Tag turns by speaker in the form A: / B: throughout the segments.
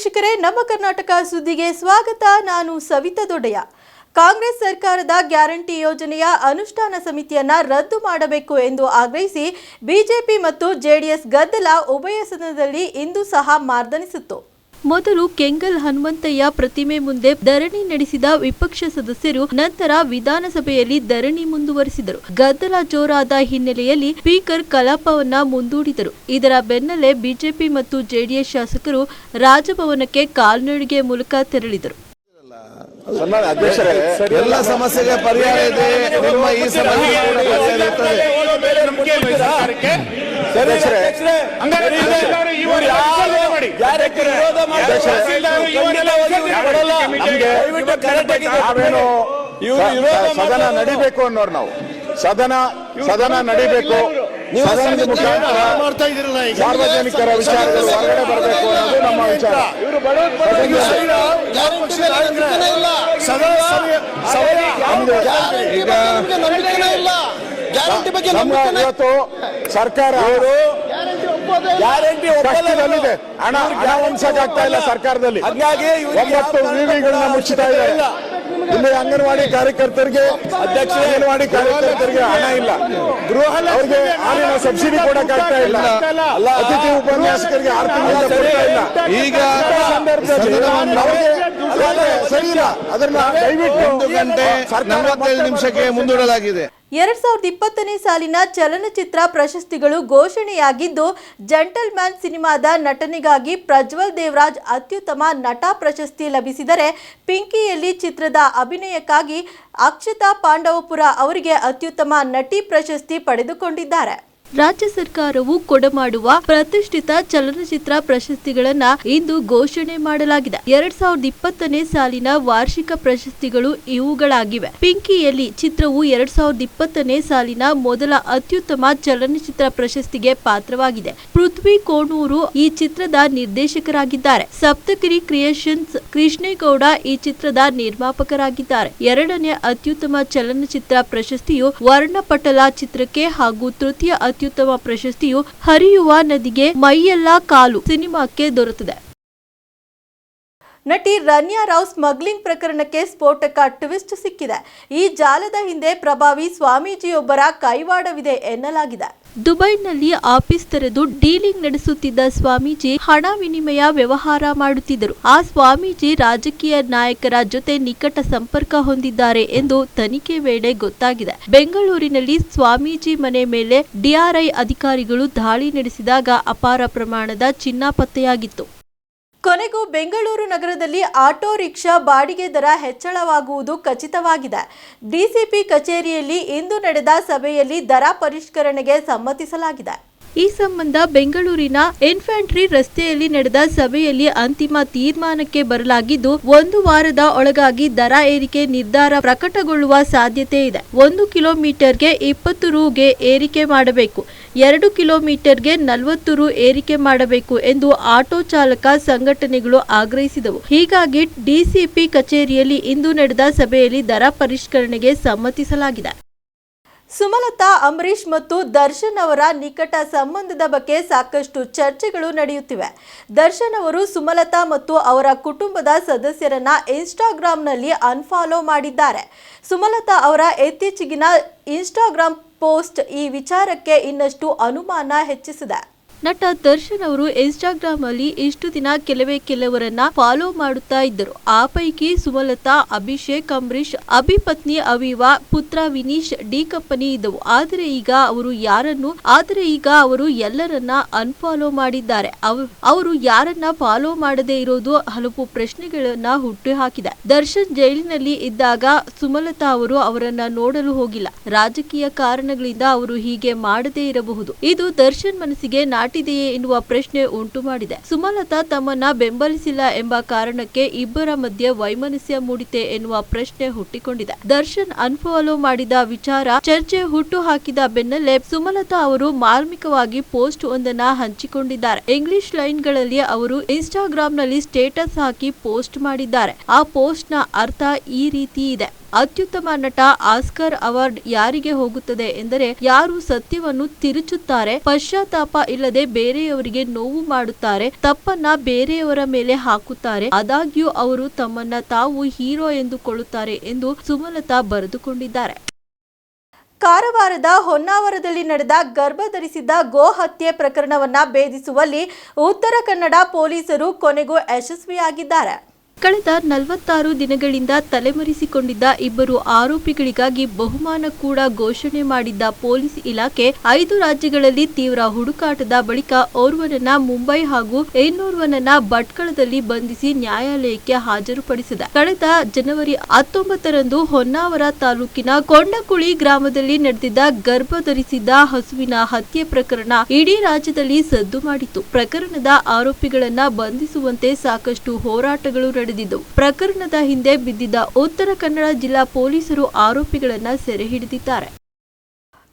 A: ವೀಕ್ಷಕರೇ, ನಮ್ಮ ಕರ್ನಾಟಕ ಸುದ್ದಿಗೆ ಸ್ವಾಗತ. ನಾನು ಸವಿತಾ ದೊಡ್ಡಯ್ಯ. ಕಾಂಗ್ರೆಸ್ ಸರ್ಕಾರದ ಗ್ಯಾರಂಟಿ ಯೋಜನೆಯ ಅನುಷ್ಠಾನ ಸಮಿತಿಯನ್ನು ರದ್ದು ಮಾಡಬೇಕು ಎಂದು ಆಗ್ರಹಿಸಿ ಬಿಜೆಪಿ ಮತ್ತು ಜೆಡಿಎಸ್ ಗದ್ದಲ ಉಭಯ ಸದನದಲ್ಲಿ ಇಂದು ಸಹ ಮಾರ್ದನಿಸಿತ್ತು. ಮೊದಲು ಕೆಂಗಲ್ ಹನುಮಂತಯ್ಯ ಪ್ರತಿಮೆ ಮುಂದೆ ಧರಣಿ ನಡೆಸಿದ ವಿಪಕ್ಷ ಸದಸ್ಯರು ನಂತರ ವಿಧಾನಸಭೆಯಲ್ಲಿ ಧರಣಿ ಮುಂದುವರೆಸಿದರು. ಗದ್ದಲ ಜೋರಾದ ಹಿನ್ನೆಲೆಯಲ್ಲಿ ಸ್ಪೀಕರ್ ಕಲಾಪವನ್ನ ಮುಂದೂಡಿದರು. ಇದರ ಬೆನ್ನಲ್ಲೇ ಬಿಜೆಪಿ ಮತ್ತು ಜೆಡಿಎಸ್ ಶಾಸಕರು ರಾಜಭವನಕ್ಕೆ ಕಾಲ್ನಡಿಗೆ ಮೂಲಕ ತೆರಳಿದರು.
B: ಎಲ್ಲ ಸಮಸ್ಯೆಗೆ ಪರಿಹಾರ ಇದೆ.
C: ನಾವೇನು ಸದನ. ನಡಿಬೇಕು ಅನ್ನೋರು ನಾವು ಸದನ ಸದನ ನಡಿಬೇಕು ಸದನದ ಮುಖಾಂತರ. ಸಾರ್ವಜನಿಕರ ವಿಚಾರಗಳು ಹೊರಗಡೆ ಬರಬೇಕು ಅನ್ನೋದು ನಮ್ಮ ವಿಚಾರ.
B: ಸದನ
C: ಈಗ
B: ಗ್ಯಾರಂಟಿ ಬಗ್ಗೆ ಇಲ್ಲ.
C: ಇವತ್ತು ಸರ್ಕಾರ
B: ಗ್ಯಾರಂಟಿ
C: ಕಷ್ಟದಲ್ಲಿದೆ ಹಣ ಹಣ ಹೊಂದ್ಸಕ್ಕಾಗ್ತಾ ಇಲ್ಲ ಸರ್ಕಾರದಲ್ಲಿ.
B: ಹಾಗಾಗಿ ಇವ್ರಿಗೆ
C: ಒಂಬತ್ತು ವಿವಿಗಳನ್ನ ಮುಚ್ಚುತ್ತಾ ಇದ್ದಾರೆ.
B: ಇಲ್ಲಿ.
C: ಅಂಗನವಾಡಿ ಕಾರ್ಯಕರ್ತರಿಗೆ
B: ಅಧ್ಯಕ್ಷ
C: ಅಂಗನವಾಡಿ ಕಾರ್ಯಕರ್ತರಿಗೆ ಹಣ ಇಲ್ಲ.
B: ಗೃಹ
C: ಅವ್ರಿಗೆ ಹಾಲಿನ ಸಬ್ಸಿಡಿ ಕೊಡಕ್ಕಾಗ್ತಾ ಇಲ್ಲ.
B: ಅಲ್ಲ.
C: ಅತಿಥಿ ಉಪನ್ಯಾಸಕರಿಗೆ ಆರ್ಥಿಕ ಕೊಡ್ತಾ ಇಲ್ಲ.
B: ಈಗ
C: ಸಂದರ್ಭದಲ್ಲಿ
B: ನಿಮಿಷಕ್ಕೆ ಮುಂದೂಡಲಾಗಿದೆ.
A: ಎರಡ್ ಸಾವಿರದ ಇಪ್ಪತ್ತನೇ ಸಾಲಿನ ಚಲನಚಿತ್ರ ಪ್ರಶಸ್ತಿಗಳು ಘೋಷಣೆಯಾಗಿದ್ದು ಜಂಟಲ್ ಮ್ಯಾನ್ ಸಿನಿಮಾದ ನಟನೆಗಾಗಿ ಪ್ರಜ್ವಲ್ ದೇವರಾಜ್ ಅತ್ಯುತ್ತಮ ನಟ ಪ್ರಶಸ್ತಿ ಲಭಿಸಿದರೆ ಪಿಂಕಿಯಲ್ಲಿ ಚಿತ್ರದ ಅಭಿನಯಕ್ಕಾಗಿ ಅಕ್ಷತಾ ಪಾಂಡವಪುರ ಅವರಿಗೆ ಅತ್ಯುತ್ತಮ ನಟಿ ಪ್ರಶಸ್ತಿ ಪಡೆದುಕೊಂಡಿದ್ದಾರೆ. ರಾಜ್ಯ ಸರ್ಕಾರವು ಕೊಡಮಾಡುವ ಪ್ರತಿಷ್ಠಿತ ಚಲನಚಿತ್ರ ಪ್ರಶಸ್ತಿಗಳನ್ನ ಇಂದು ಘೋಷಣೆ ಮಾಡಲಾಗಿದೆ. ಎರಡ್ ಸಾವಿರದ ಇಪ್ಪತ್ತನೇ ಸಾಲಿನ ವಾರ್ಷಿಕ ಪ್ರಶಸ್ತಿಗಳು ಇವುಗಳಾಗಿವೆ. ಪಿಂಕಿಯಲ್ಲಿ ಚಿತ್ರವು ಎರಡ್ ಸಾವಿರದ ಇಪ್ಪತ್ತನೇ ಸಾಲಿನ ಮೊದಲ ಅತ್ಯುತ್ತಮ ಚಲನಚಿತ್ರ ಪ್ರಶಸ್ತಿಗೆ ಪಾತ್ರವಾಗಿದೆ. ಪೃಥ್ವಿ ಕೋಣೂರು ಈ ಚಿತ್ರದ ನಿರ್ದೇಶಕರಾಗಿದ್ದಾರೆ. ಸಪ್ತಗಿರಿ ಕ್ರಿಯೇಷನ್ಸ್ ಕೃಷ್ಣೇಗೌಡ ಈ ಚಿತ್ರದ ನಿರ್ಮಾಪಕರಾಗಿದ್ದಾರೆ. ಎರಡನೇ ಅತ್ಯುತ್ತಮ ಚಲನಚಿತ್ರ ಪ್ರಶಸ್ತಿಯು ವರ್ಣಪಟಲ ಚಿತ್ರಕ್ಕೆ ಹಾಗೂ ತೃತೀಯ ಅತ್ಯುತ್ತಮ ಪ್ರಶಸ್ತಿಯು ಹರಿಯುವ ನದಿಗೆ ಮೈಯೆಲ್ಲ ಕಾಲು ಸಿನಿಮಾಕ್ಕೆ ದೊರೆತಿದೆ. ನಟಿ ರನ್ಯಾ ರಾವ್ ಸ್ಮಗ್ಲಿಂಗ್ ಪ್ರಕರಣಕ್ಕೆ ಸ್ಫೋಟಕ ಟ್ವಿಸ್ಟ್ ಸಿಕ್ಕಿದೆ. ಈ ಜಾಲದ ಹಿಂದೆ ಪ್ರಭಾವಿ ಸ್ವಾಮೀಜಿಯೊಬ್ಬರ ಕೈವಾಡವಿದೆ ಎನ್ನಲಾಗಿದೆ. ದುಬೈನಲ್ಲಿ ಆಫೀಸ್ ತೆರೆದು ಡೀಲಿಂಗ್ ನಡೆಸುತ್ತಿದ್ದ ಸ್ವಾಮೀಜಿ ಹಣ ವಿನಿಮಯ ವ್ಯವಹಾರ ಮಾಡುತ್ತಿದ್ದರು. ಆ ಸ್ವಾಮೀಜಿ ರಾಜಕೀಯ ನಾಯಕರ ಜೊತೆ ನಿಕಟ ಸಂಪರ್ಕ ಹೊಂದಿದ್ದಾರೆ ಎಂದು ತನಿಖೆ ವೇಳೆ ಗೊತ್ತಾಗಿದೆ. ಬೆಂಗಳೂರಿನಲ್ಲಿ ಸ್ವಾಮೀಜಿ ಮನೆ ಮೇಲೆ ಡಿಆರ್ಐ ಅಧಿಕಾರಿಗಳು ದಾಳಿ ನಡೆಸಿದಾಗ ಅಪಾರ ಪ್ರಮಾಣದ ಚಿನ್ನ ಪತ್ತೆಯಾಗಿತ್ತು. ಕೊನೆಗೂ ಬೆಂಗಳೂರು ನಗರದಲ್ಲಿ ಆಟೋ ರಿಕ್ಷಾ ಬಾಡಿಗೆ ದರ ಹೆಚ್ಚಳವಾಗುವುದು ಖಚಿತವಾಗಿದೆ. ಡಿಸಿಪಿ ಕಚೇರಿಯಲ್ಲಿ ಇಂದು ನಡೆದ ಸಭೆಯಲ್ಲಿ ದರ ಪರಿಷ್ಕರಣೆಗೆ ಸಮ್ಮತಿಸಲಾಗಿದೆ. ಈ ಸಂಬಂಧ ಬೆಂಗಳೂರಿನ ಇನ್ಫ್ಯಾಂಟ್ರಿ ರಸ್ತೆಯಲ್ಲಿ ನಡೆದ ಸಭೆಯಲ್ಲಿ ಅಂತಿಮ ತೀರ್ಮಾನಕ್ಕೆ ಬರಲಾಗಿದ್ದು, ಒಂದು ವಾರದ ಒಳಗಾಗಿ ದರ ಏರಿಕೆ ನಿರ್ಧಾರ ಪ್ರಕಟಗೊಳ್ಳುವ ಸಾಧ್ಯತೆ ಇದೆ. ಒಂದು ಕಿಲೋಮೀಟರ್ಗೆ ಇಪ್ಪತ್ತು ರೂಗೆ ಏರಿಕೆ ಮಾಡಬೇಕು. ಎರಡು ಕಿಲೋಮೀಟರ್ಗೆ ನಲವತ್ತು ರು ಏರಿಕೆ ಮಾಡಬೇಕು ಎಂದು ಆಟೋ ಚಾಲಕ ಸಂಘಟನೆಗಳು ಆಗ್ರಹಿಸಿದವು. ಹೀಗಾಗಿ ಡಿಸಿಪಿ ಕಚೇರಿಯಲ್ಲಿ ಇಂದು ನಡೆದ ಸಭೆಯಲ್ಲಿ ದರ ಪರಿಷ್ಕರಣೆಗೆ ಸಮ್ಮತಿಸಲಾಗಿದೆ. ಸುಮಲತಾ, ಅಂಬರೀಷ್ ಮತ್ತು ದರ್ಶನ್ ಅವರ ನಿಕಟ ಸಂಬಂಧದ ಬಗ್ಗೆ ಸಾಕಷ್ಟು ಚರ್ಚೆಗಳು ನಡೆಯುತ್ತಿವೆ. ದರ್ಶನ್ ಅವರು ಸುಮಲತಾ ಮತ್ತು ಅವರ ಕುಟುಂಬದ ಸದಸ್ಯರನ್ನ ಇನ್ಸ್ಟಾಗ್ರಾಂನಲ್ಲಿ ಅನ್ಫಾಲೋ ಮಾಡಿದ್ದಾರೆ. ಸುಮಲತಾ ಅವರ ಇತ್ತೀಚೆಗಿನ ಇನ್ಸ್ಟಾಗ್ರಾಂ ಪೋಸ್ಟ್ ಈ ವಿಚಾರಕ್ಕೆ ಇನ್ನಷ್ಟು ಅನುಮಾನ ಹೆಚ್ಚಿಸಿದೆ. ನಟ ದರ್ಶನ್ ಅವರು ಇನ್ಸ್ಟಾಗ್ರಾಮ್ ಅಲ್ಲಿ ಇಷ್ಟು ದಿನ ಕೆಲವೇ ಕೆಲವರನ್ನ ಫಾಲೋ ಮಾಡುತ್ತಾ ಇದ್ದರು. ಆ ಪೈಕಿ ಸುಮಲತಾ, ಅಭಿಷೇಕ್ ಅಂಬರೀಶ್ ಅಭಿಪತ್ನಿ ಅವಿವಾ, ಪುತ್ರ ವಿನೀಶ್, ಡಿ ಕಂಪನಿ ಇದ್ದವು. ಆದರೆ ಈಗ ಅವರು ಯಾರನ್ನು, ಆದರೆ ಈಗ ಅವರು ಎಲ್ಲರನ್ನ ಅನ್ಫಾಲೋ ಮಾಡಿದ್ದಾರೆ. ಅವ್- ಅವರು ಯಾರನ್ನ ಫಾಲೋ ಮಾಡದೇ ಇರೋದು ಹಲವು ಪ್ರಶ್ನೆಗಳನ್ನ ಹುಟ್ಟು ಹಾಕಿದೆ. ದರ್ಶನ್ ಜೈಲಿನಲ್ಲಿ ಇದ್ದಾಗ ಸುಮಲತಾ ಅವರು ಅವರನ್ನ ನೋಡಲು ಹೋಗಿಲ್ಲ. ರಾಜಕೀಯ ಕಾರಣಗಳಿಂದ ಅವರು ಹೀಗೆ ಮಾಡದೇ ಇರಬಹುದು. ಇದು ದರ್ಶನ್ ಮನಸ್ಸಿಗೆ ನಾಟಿದೆಯೇ ಎನ್ನುವ ಪ್ರಶ್ನೆ ಉಂಟು ಮಾಡಿದೆ. ಸುಮಲತಾ ತಮ್ಮನ್ನ ಬೆಂಬಲಿಸಿಲ್ಲ ಎಂಬ ಕಾರಣಕ್ಕೆ ಇಬ್ಬರ ಮಧ್ಯೆ ವೈಮನಸ್ಯ ಮೂಡಿತೆ ಎನ್ನುವ ಪ್ರಶ್ನೆ ಹುಟ್ಟಿಕೊಂಡಿದೆ. ದರ್ಶನ್ ಅನ್ಫಾಲೋ ಮಾಡಿದ ವಿಚಾರ ಚರ್ಚೆ ಹುಟ್ಟು ಹಾಕಿದ ಬೆನ್ನಲ್ಲೇ ಸುಮಲತಾ ಅವರು ಮಾರ್ಮಿಕವಾಗಿ ಪೋಸ್ಟ್ ಒಂದನ್ನ ಹಂಚಿಕೊಂಡಿದ್ದಾರೆ. ಇಂಗ್ಲಿಷ್ ಲೈನ್ಗಳಲ್ಲಿ ಅವರು ಇನ್ಸ್ಟಾಗ್ರಾಂನಲ್ಲಿ ಸ್ಟೇಟಸ್ ಹಾಕಿ ಪೋಸ್ಟ್ ಮಾಡಿದ್ದಾರೆ. ಆ ಪೋಸ್ಟ್ನ ಅರ್ಥ ಈ ರೀತಿ ಇದೆ. ಅತ್ಯುತ್ತಮ ನಟ ಆಸ್ಕರ್ ಅವಾರ್ಡ್ ಯಾರಿಗೆ ಹೋಗುತ್ತದೆ ಎಂದರೆ ಯಾರು ಸತ್ಯವನ್ನು ತಿರುಚುತ್ತಾರೆ, ಪಶ್ಚಾತ್ತಾಪ ಇಲ್ಲದೆ ಬೇರೆಯವರಿಗೆ ನೋವು ಮಾಡುತ್ತಾರೆ, ತಪ್ಪನ್ನ ಬೇರೆಯವರ ಮೇಲೆ ಹಾಕುತ್ತಾರೆ, ಆದಾಗ್ಯೂ ಅವರು ತಮ್ಮನ್ನ ತಾವು ಹೀರೋ ಎಂದುಕೊಳ್ಳುತ್ತಾರೆ ಎಂದು ಸುಮಲತಾ ಬರೆದುಕೊಂಡಿದ್ದಾರೆ. ಕಾರವಾರದ ಹೊನ್ನಾವರದಲ್ಲಿ ನಡೆದ ಗರ್ಭಧರಿಸಿದ್ದ ಗೋ ಹತ್ಯೆ ಪ್ರಕರಣವನ್ನ ಭೇದಿಸುವಲ್ಲಿ ಉತ್ತರ ಕನ್ನಡ ಪೊಲೀಸರು ಕೊನೆಗೂ ಯಶಸ್ವಿಯಾಗಿದ್ದಾರೆ. ಕಳೆದ ನಲವತ್ತಾರು ದಿನಗಳಿಂದ ತಲೆಮರೆಸಿಕೊಂಡಿದ್ದ ಇಬ್ಬರು ಆರೋಪಿಗಳಿಗಾಗಿ ಬಹುಮಾನ ಕೂಡ ಘೋಷಣೆ ಮಾಡಿದ್ದ ಪೊಲೀಸ್ ಇಲಾಖೆ ಐದು ರಾಜ್ಯಗಳಲ್ಲಿ ತೀವ್ರ ಹುಡುಕಾಟದ ಬಳಿಕ ಓರ್ವನನ್ನ ಮುಂಬೈ ಹಾಗೂ ಇನ್ನೋರ್ವನನ್ನ ಭಟ್ಕಳದಲ್ಲಿ ಬಂಧಿಸಿ ನ್ಯಾಯಾಲಯಕ್ಕೆ ಹಾಜರುಪಡಿಸಿದೆ. ಕಳೆದ ಜನವರಿ ಹತ್ತೊಂಬತ್ತರಂದು ಹೊನ್ನಾವರ ತಾಲೂಕಿನ ಕೊಂಡಕುಳಿ ಗ್ರಾಮದಲ್ಲಿ ನಡೆದಿದ್ದ ಗರ್ಭ ಧರಿಸಿದ್ದ ಹಸುವಿನ ಹತ್ಯೆ ಪ್ರಕರಣ ಇಡೀ ರಾಜ್ಯದಲ್ಲಿ ಸದ್ದು ಮಾಡಿತು ಪ್ರಕರಣದ ಆರೋಪಿಗಳನ್ನ ಬಂಧಿಸುವಂತೆ ಸಾಕಷ್ಟು ಹೋರಾಟಗಳು ನಡೆದಿದ್ದವು ಪ್ರಕರಣದ ಹಿಂದೆ ಬಿದ್ದಿದ್ದ ಉತ್ತರ ಕನ್ನಡ ಜಿಲ್ಲಾ ಪೊಲೀಸರು ಆರೋಪಿಗಳನ್ನ ಸೆರೆ ಹಿಡಿದಿದ್ದಾರೆ.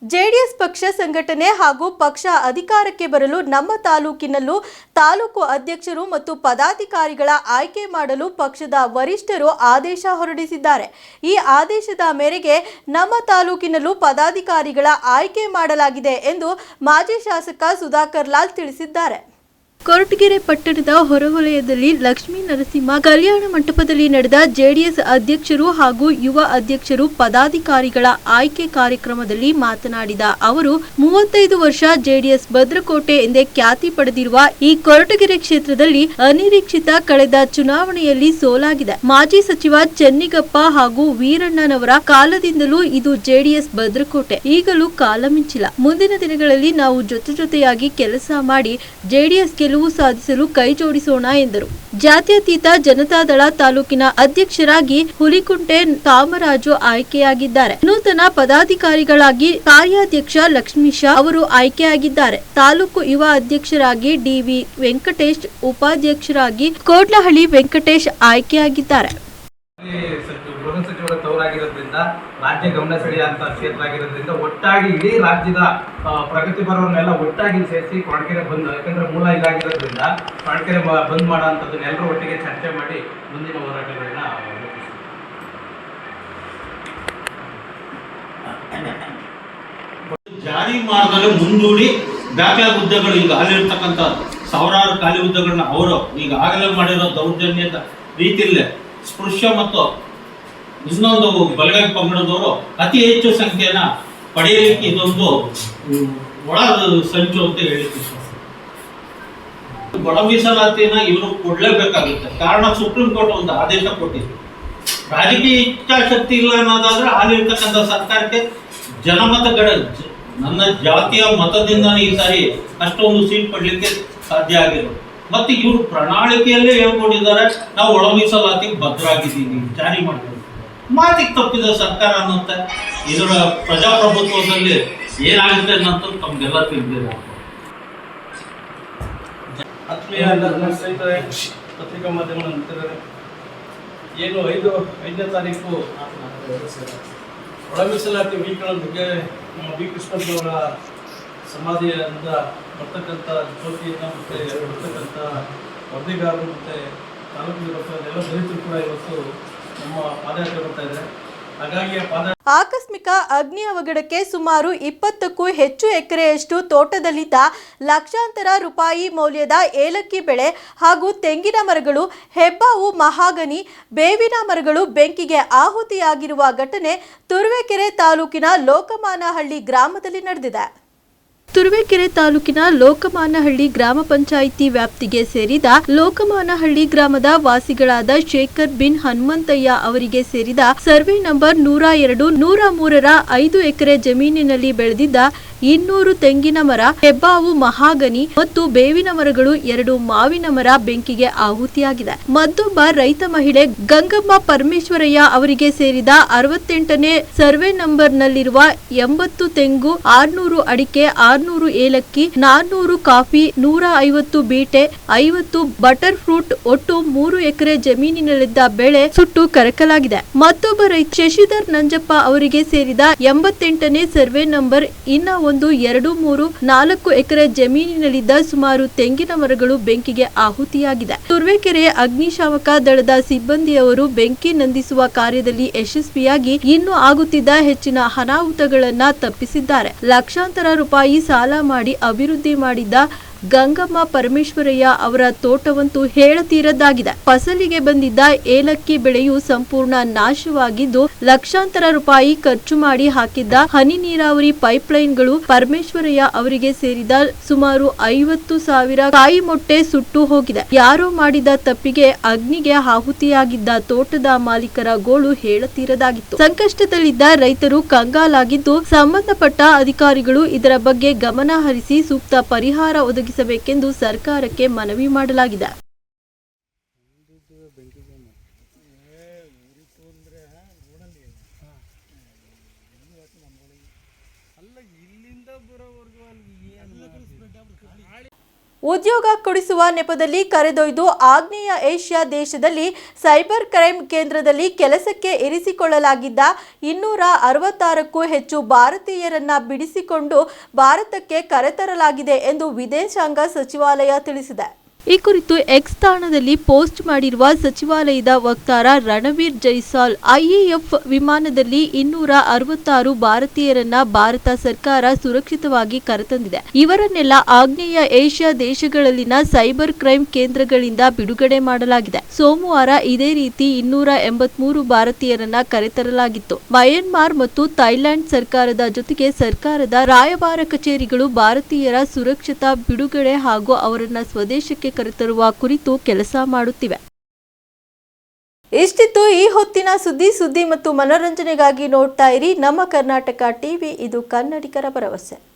A: ಜೆಡಿಎಸ್ ಪಕ್ಷ ಸಂಘಟನೆ ಹಾಗೂ ಪಕ್ಷ ಅಧಿಕಾರಕ್ಕೆ ಬರಲು ನಮ್ಮ ತಾಲೂಕಿನಲ್ಲೂ ತಾಲೂಕು ಅಧ್ಯಕ್ಷರು ಮತ್ತು ಪದಾಧಿಕಾರಿಗಳ ಆಯ್ಕೆ ಮಾಡಲು ಪಕ್ಷದ ವರಿಷ್ಠರು ಆದೇಶ ಹೊರಡಿಸಿದ್ದಾರೆ. ಈ ಆದೇಶದ ಮೇರೆಗೆ ನಮ್ಮ ತಾಲೂಕಿನಲ್ಲೂ ಪದಾಧಿಕಾರಿಗಳ ಆಯ್ಕೆ ಮಾಡಲಾಗಿದೆ ಎಂದು ಮಾಜಿ ಶಾಸಕ ಸುಧಾಕರ್ ಲಾಲ್ ತಿಳಿಸಿದ್ದಾರೆ. ಕೊರಟಗೆರೆ ಪಟ್ಟಣದ ಹೊರವಲಯದಲ್ಲಿ ಲಕ್ಷ್ಮೀ ನರಸಿಂಹ ಕಲ್ಯಾಣ ಮಂಟಪದಲ್ಲಿ ನಡೆದ ಜೆಡಿಎಸ್ ಅಧ್ಯಕ್ಷರು ಹಾಗೂ ಯುವ ಅಧ್ಯಕ್ಷರು ಪದಾಧಿಕಾರಿಗಳ ಆಯ್ಕೆ ಕಾರ್ಯಕ್ರಮದಲ್ಲಿ ಮಾತನಾಡಿದ ಅವರು, ಮೂವತ್ತೈದು ವರ್ಷ ಜೆಡಿಎಸ್ ಭದ್ರಕೋಟೆ ಎಂದೇ ಖ್ಯಾತಿ ಪಡೆದಿರುವ ಈ ಕೊರಟಗೆರೆ ಕ್ಷೇತ್ರದಲ್ಲಿ ಅನಿರೀಕ್ಷಿತ ಕಳೆದ ಚುನಾವಣೆಯಲ್ಲಿ ಸೋಲಾಗಿದೆ. ಮಾಜಿ ಸಚಿವ ಚೆನ್ನಿಗಪ್ಪ ಹಾಗೂ ವೀರಣ್ಣನವರ ಕಾಲದಿಂದಲೂ ಇದು ಜೆಡಿಎಸ್ ಭದ್ರಕೋಟೆ. ಈಗಲೂ ಕಾಲ ಮಿಂಚಿಲ್ಲ. ಮುಂದಿನ ದಿನಗಳಲ್ಲಿ ನಾವು ಜೊತೆ ಜೊತೆಯಾಗಿ ಕೆಲಸ ಮಾಡಿ ಜೆಡಿಎಸ್ ಸಾಧಿಸಲು ಕೈ ಜೋಡಿಸೋಣ ಎಂದರು. ಜಾತ್ಯತೀತ ಜನತಾದಳ ತಾಲೂಕಿನ ಅಧ್ಯಕ್ಷರಾಗಿ ಹುಲಿಕುಂಟೆ ಕಾಮರಾಜು ಆಯ್ಕೆಯಾಗಿದ್ದಾರೆ. ನೂತನ ಪದಾಧಿಕಾರಿಗಳಾಗಿ ಕಾರ್ಯಾಧ್ಯಕ್ಷ ಲಕ್ಷ್ಮೀಶ ಅವರು ಆಯ್ಕೆಯಾಗಿದ್ದಾರೆ. ತಾಲೂಕು ಯುವ ಅಧ್ಯಕ್ಷರಾಗಿ ಡಿವಿ ವೆಂಕಟೇಶ್, ಉಪಾಧ್ಯಕ್ಷರಾಗಿ ಕೋಟ್ಲಹಳ್ಳಿ ವೆಂಕಟೇಶ್ ಆಯ್ಕೆಯಾಗಿದ್ದಾರೆ.
D: ತವರಾಗಿರೋದ್ರಿಂದ ರಾಜ್ಯ ಗಮನ ಸೆಳೆಯುವಂತ ಕ್ಷೇತ್ರ ಆಗಿರೋದ್ರಿಂದ ಒಟ್ಟಾಗಿ ಇಡೀ ರಾಜ್ಯದ ಪ್ರಗತಿಪರವನ್ನೆಲ್ಲ ಒಟ್ಟಾಗಿ ಸೇರಿಸಿ ಕೊಣಕೆರೆ ಬಂದ್, ಯಾಕಂದ್ರೆ ಮೂಲ ಇದಾಗಿರೋದ್ರಿಂದ ಕೊಣಕೆರೆ ಬಂದ್ ಮಾಡೋ ಎಲ್ಲರ ಒಟ್ಟಿಗೆ ಚರ್ಚೆ ಮಾಡಿ ಮುಂದಿನ ಹೋರಾಟಗಳನ್ನ.
E: ಜಾರಿ ಮಾರ್ಗದಲ್ಲಿ ಮುಂದೂಡಿ ಬ್ಯಾಕ್ಲಾಗ್ ಹುದ್ದೆಗಳು ಈಗ ಅಲ್ಲಿರ್ತಕ್ಕಂಥ ಸಾವಿರಾರು ಖಾಲಿ ಹುದ್ದೆಗಳನ್ನ ಅವರು ಈಗ ಆಗಲೇ ಮಾಡಿರೋ ದೌರ್ಜನ್ಯದ ರೀತಿಯಲ್ಲೇ ಸ್ಪೃಶ್ಯ ಮತ್ತು ಇನ್ನೊಂದು ಬಲಗೈ ಪಂಗಡದವರು ಅತಿ ಹೆಚ್ಚು ಸಂಖ್ಯೆನ ಪಡೆಯಲಿಕ್ಕೆ ಇದೊಂದು ಒಳ ಸಂಚು ಅಂತ ಹೇಳಿದ್ರು ಇಷ್ಟಪಡ್ತೀನಿ. ಮೀಸಲಾತಿಯನ್ನ ಇವರು ಕೊಡ್ಲೇಬೇಕಾಗುತ್ತೆ. ಕಾರಣ ಸುಪ್ರೀಂ ಕೋರ್ಟ್ ಒಂದು ಆದೇಶ ಕೊಟ್ಟಿದೆ. ರಾಜಕೀಯ ಇಚ್ಛಾಶಕ್ತಿ ಇಲ್ಲ ಅನ್ನೋದಾದ್ರೆ ಆಗಿರ್ತಕ್ಕಂಥ ಸರ್ಕಾರಕ್ಕೆ ಜನಮತಗಳ ನನ್ನ ಜಾತಿಯ ಮತದಿಂದ ಈ ಸಾರಿ ಅಷ್ಟೊಂದು ಸೀಟ್ ಪಡ್ಲಿಕ್ಕೆ ಸಾಧ್ಯ ಆಗಿರೋದು. ಮತ್ತೆ ಇವರು ಪ್ರಣಾಳಿಕೆಯಲ್ಲೇ ಹೇಳ್ಕೊಂಡಿದ್ದಾರೆ, ನಾವು ಒಳ ಭದ್ರ ಭದ್ರಾಗಿದ್ದೀವಿ, ಜಾರಿ ಮಾಡ್ತೀವಿ. ಮಾತಿಗೆ ತಪ್ಪಿದೆ ಸರ್ಕಾರ ಅನ್ನುತ್ತೆ. ಇದರ ಪ್ರಜಾಪ್ರಭುತ್ವದಲ್ಲಿ ಏನಾಗುತ್ತೆ ಅನ್ನೋದು ತಮ್ಗೆಲ್ಲ ತಿಳಿದಿಲ್ಲ.
F: ಆತ್ಮೀಯ ಸ್ನೇಹಿತರೆ, ಪತ್ರಿಕಾ ಮಾಧ್ಯಮ ಮಿತ್ರರೇ, ಏನು ಐದು, ಐದನೇ ತಾರೀಕು ಒಳ ಮೀಸಲಾತಿ ವೀಕರಣ ಬಗ್ಗೆ ನಮ್ಮ ಬಿ ಕೃಷ್ಣಪ್ಪನವರ ಸಮಾಧಿಯಿಂದ ಬರ್ತಕ್ಕಂಥ ಜ್ಯೋತಿಯನ್ನು ಮತ್ತು ಬರ್ತಕ್ಕಂಥ ವರದಿಗಾರರು ಮತ್ತು ತಾಲೂಕಿನ ಎಲ್ಲ ದಲಿತರು ಕೂಡ ಇವತ್ತು
A: ಆಕಸ್ಮಿಕ ಅಗ್ನಿ ಅವಘಡಕ್ಕೆ ಸುಮಾರು ಇಪ್ಪತ್ತಕ್ಕೂ ಹೆಚ್ಚು ಎಕರೆಯಷ್ಟು ತೋಟದಲ್ಲಿದ್ದ ಲಕ್ಷಾಂತರ ರೂಪಾಯಿ ಮೌಲ್ಯದ ಏಲಕ್ಕಿ ಬೆಳೆ ಹಾಗೂ ತೆಂಗಿನ ಮರಗಳು, ಹೆಬ್ಬಾವು, ಮಹಾಗನಿ, ಬೇವಿನ ಮರಗಳು ಬೆಂಕಿಗೆ ಆಹುತಿಯಾಗಿರುವ ಘಟನೆ ತುರುವೇಕೆರೆ ತಾಲೂಕಿನ ಲೋಕಮಾನಹಳ್ಳಿ ಗ್ರಾಮದಲ್ಲಿ ನಡೆದಿದೆ. ತುರುವೇಕೆರೆ ತಾಲೂಕಿನ ಲೋಕಮಾನಹಳ್ಳಿ ಗ್ರಾಮ ಪಂಚಾಯಿತಿ ವ್ಯಾಪ್ತಿಗೆ ಸೇರಿದ ಲೋಕಮಾನಹಳ್ಳಿ ಗ್ರಾಮದ ವಾಸಿಗಳಾದ ಶೇಖರ್ ಬಿನ್ ಹನುಮಂತಯ್ಯ ಅವರಿಗೆ ಸೇರಿದ ಸರ್ವೆ ನಂಬರ್ ನೂರ ಎರಡು ನೂರ ಮೂರರ ಐದು ಎಕರೆ ಜಮೀನಿನಲ್ಲಿ ಬೆಳೆದಿದ್ದ ಇನ್ನೂರು ತೆಂಗಿನ ಮರ, ಹೆಬ್ಬಾವು, ಮಹಾಗನಿ ಮತ್ತು ಬೇವಿನ ಮರಗಳು ಎರಡು ಮಾವಿನ ಮರ ಬೆಂಕಿಗೆ ಆಹುತಿಯಾಗಿದೆ. ಮತ್ತೊಬ್ಬ ರೈತ ಮಹಿಳೆ ಗಂಗಮ್ಮ ಪರಮೇಶ್ವರಯ್ಯ ಅವರಿಗೆ ಸೇರಿದ ಅರವತ್ತೆಂಟನೇ ಸರ್ವೆ ನಂಬರ್ನಲ್ಲಿರುವ ಎಂಬತ್ತು ತೆಂಗು, ಆರ್ನೂರು ಅಡಿಕೆ, ಆರ್ನೂರು ಏಲಕ್ಕಿ ನಾನ್ನೂರು ಕಾಫಿ, ನೂರ ಐವತ್ತು ಬೀಟೆ, ಐವತ್ತು ಬಟರ್ ಫ್ರೂಟ್, ಒಟ್ಟು ಮೂರು ಎಕರೆ ಜಮೀನಿನಲ್ಲಿದ್ದ ಬೆಳೆ ಸುಟ್ಟು ಕರಕಲಾಗಿದೆ. ಮತ್ತೊಬ್ಬ ರೈತ ಶಶಿಧರ್ ನಂಜಪ್ಪ ಅವರಿಗೆ ಸೇರಿದ ಎಂಬತ್ತೆಂಟನೇ ಸರ್ವೆ ನಂಬರ್, ಇನ್ನ ಒಂದು, ಎರಡು, ಮೂರು, ನಾಲ್ಕು ಎಕರೆ ಜಮೀನಿನಲ್ಲಿದ್ದ ಸುಮಾರು ತೆಂಗಿನ ಮರಗಳು ಬೆಂಕಿಗೆ ಆಹುತಿಯಾಗಿದೆ. ತುರ್ವೇಕೆರೆ ಅಗ್ನಿಶಾಮಕ ದಳದ ಸಿಬ್ಬಂದಿಯವರು ಬೆಂಕಿ ನಂದಿಸುವ ಕಾರ್ಯದಲ್ಲಿ ಯಶಸ್ವಿಯಾಗಿ ಇನ್ನು ಆಗುತ್ತಿದ್ದ ಹೆಚ್ಚಿನ ಅನಾಹುತಗಳನ್ನ ತಪ್ಪಿಸಿದ್ದಾರೆ. ಲಕ್ಷಾಂತರ ರೂಪಾಯಿ ಸಾಲ ಮಾಡಿ ಅಭಿವೃದ್ಧಿ ಮಾಡಿದ್ದ ಗಂಗಮ್ಮ ಪರಮೇಶ್ವರಯ್ಯ ಅವರ ತೋಟವಂತೂ ಹೇಳತೀರದ್ದಾಗಿದೆ. ಫಸಲಿಗೆ ಬಂದಿದ್ದ ಏಲಕ್ಕಿ ಬೆಳೆಯು ಸಂಪೂರ್ಣ ನಾಶವಾಗಿದ್ದು, ಲಕ್ಷಾಂತರ ರೂಪಾಯಿ ಖರ್ಚು ಮಾಡಿ ಹಾಕಿದ್ದ ಹನಿ ನೀರಾವರಿ ಪೈಪ್ಲೈನ್ಗಳು ಪರಮೇಶ್ವರಯ್ಯ ಅವರಿಗೆ ಸೇರಿದ ಸುಮಾರು ಐವತ್ತು ಸಾವಿರ ಕಾಯಿ ಮೊಟ್ಟೆ ಸುಟ್ಟು ಹೋಗಿದೆ. ಯಾರೋ ಮಾಡಿದ ತಪ್ಪಿಗೆ ಅಗ್ನಿಗೆ ಆಹುತಿಯಾಗಿದ್ದ ತೋಟದ ಮಾಲೀಕರ ಗೋಳು ಹೇಳತೀರದಾಗಿತ್ತು ಸಂಕಷ್ಟದಲ್ಲಿದ್ದ ರೈತರು ಕಂಗಾಲಾಗಿದ್ದು, ಸಂಬಂಧಪಟ್ಟ ಅಧಿಕಾರಿಗಳು ಇದರ ಬಗ್ಗೆ ಗಮನ ಹರಿಸಿ ಸೂಕ್ತ ಪರಿಹಾರ ಒದಗಿಸಬೇಕೆಂದು ಸರ್ಕಾರಕ್ಕೆ ಮನವಿ ಮಾಡಲಾಗಿದೆ. ಉದ್ಯೋಗ ಕೊಡಿಸುವ ನೆಪದಲ್ಲಿ ಕರೆದೊಯ್ದು ಆಗ್ನೇಯ ಏಷ್ಯಾ ದೇಶದಲ್ಲಿ ಸೈಬರ್ ಕ್ರೈಮ್ ಕೇಂದ್ರದಲ್ಲಿ ಕೆಲಸಕ್ಕೆ ಇರಿಸಿಕೊಳ್ಳಲಾಗಿದ್ದ ಇನ್ನೂರ ಅರವತ್ತಾರಕ್ಕೂ ಹೆಚ್ಚು ಭಾರತೀಯರನ್ನ ಬಿಡಿಸಿಕೊಂಡು ಭಾರತಕ್ಕೆ ಕರೆತರಲಾಗಿದೆ ಎಂದು ವಿದೇಶಾಂಗ ಸಚಿವಾಲಯ ತಿಳಿಸಿದೆ. ಈ ಕುರಿತು ಎಕ್ಸ್ ತಾಣದಲ್ಲಿ ಪೋಸ್ಟ್ ಮಾಡಿರುವ ಸಚಿವಾಲಯದ ವಕ್ತಾರ ರಣವೀರ್ ಜೈಸಾಲ್ ಐಎಎಫ್ ವಿಮಾನದಲ್ಲಿ ಇನ್ನೂರ ಅರವತ್ತಾರು ಭಾರತೀಯರನ್ನ ಭಾರತ ಸರ್ಕಾರ ಸುರಕ್ಷಿತವಾಗಿ ಕರೆತಂದಿದೆ. ಇವರನ್ನೆಲ್ಲ ಆಗ್ನೇಯ ಏಷ್ಯಾ ದೇಶಗಳಲ್ಲಿನ ಸೈಬರ್ ಕ್ರೈಮ್ ಕೇಂದ್ರಗಳಿಂದ ಬಿಡುಗಡೆ ಮಾಡಲಾಗಿದೆ. ಸೋಮವಾರ ಇದೇ ರೀತಿ ಇನ್ನೂರ ಎಂಬತ್ಮೂರು ಭಾರತೀಯರನ್ನ ಕರೆತರಲಾಗಿತ್ತು. ಮಯನ್ಮಾರ್ ಮತ್ತು ಥೈಲ್ಯಾಂಡ್ ಸರ್ಕಾರದ ಜೊತೆಗೆ ಸರ್ಕಾರದ ರಾಯಭಾರ ಕಚೇರಿಗಳು ಭಾರತೀಯರ ಸುರಕ್ಷತಾ ಬಿಡುಗಡೆ ಹಾಗೂ ಅವರನ್ನ ಸ್ವದೇಶಕ್ಕೆ ಕರೆತರುವ ಕುರಿತು ಕೆಲಸ ಮಾಡುತ್ತಿವೆ. ಇಷ್ಟಿತ್ತು ಈ ಹೊತ್ತಿನ ಸುದ್ದಿ. ಸುದ್ದಿ ಮತ್ತು ಮನೋರಂಜನೆಗಾಗಿ ನೋಡ್ತಾ ಇರಿ ನಮ್ಮ ಕರ್ನಾಟಕ ಟಿವಿ. ಇದು ಕನ್ನಡಿಗರ ಭರವಸೆ.